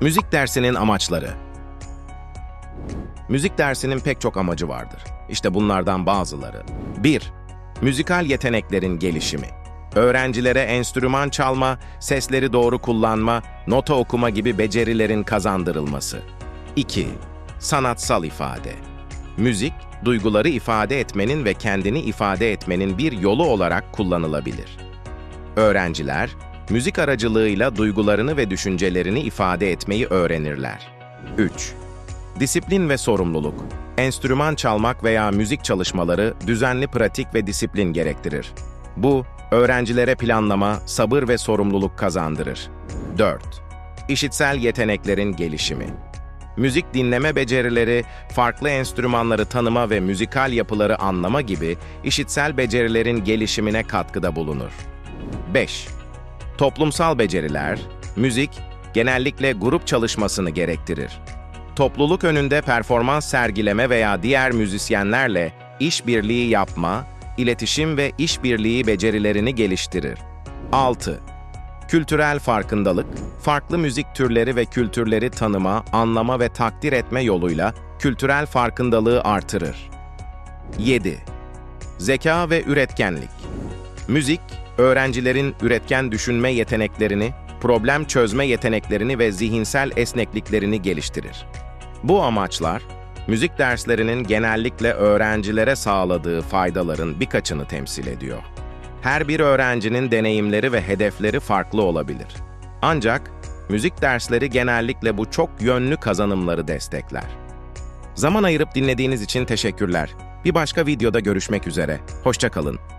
Müzik dersinin amaçları. Müzik dersinin pek çok amacı vardır. İşte bunlardan bazıları. 1. Müzikal yeteneklerin gelişimi. Öğrencilere enstrüman çalma, sesleri doğru kullanma, nota okuma gibi becerilerin kazandırılması. 2. Sanatsal ifade. Müzik, duyguları ifade etmenin ve kendini ifade etmenin bir yolu olarak kullanılabilir. Öğrenciler, müzik aracılığıyla duygularını ve düşüncelerini ifade etmeyi öğrenirler. 3. Disiplin ve sorumluluk. Enstrüman çalmak veya müzik çalışmaları düzenli pratik ve disiplin gerektirir. Bu, öğrencilere planlama, sabır ve sorumluluk kazandırır. 4. İşitsel yeteneklerin gelişimi. Müzik dinleme becerileri, farklı enstrümanları tanıma ve müzikal yapıları anlama gibi işitsel becerilerin gelişimine katkıda bulunur. 5. Toplumsal beceriler, müzik genellikle grup çalışmasını gerektirir. Topluluk önünde performans sergileme veya diğer müzisyenlerle işbirliği yapma, iletişim ve işbirliği becerilerini geliştirir. 6. Kültürel farkındalık, farklı müzik türleri ve kültürleri tanıma, anlama ve takdir etme yoluyla kültürel farkındalığı artırır. 7. Zeka ve üretkenlik. Müzik, öğrencilerin üretken düşünme yeteneklerini, problem çözme yeteneklerini ve zihinsel esnekliklerini geliştirir. Bu amaçlar, müzik derslerinin genellikle öğrencilere sağladığı faydaların birkaçını temsil ediyor. Her bir öğrencinin deneyimleri ve hedefleri farklı olabilir. Ancak müzik dersleri genellikle bu çok yönlü kazanımları destekler. Zaman ayırıp dinlediğiniz için teşekkürler. Bir başka videoda görüşmek üzere. Hoşçakalın.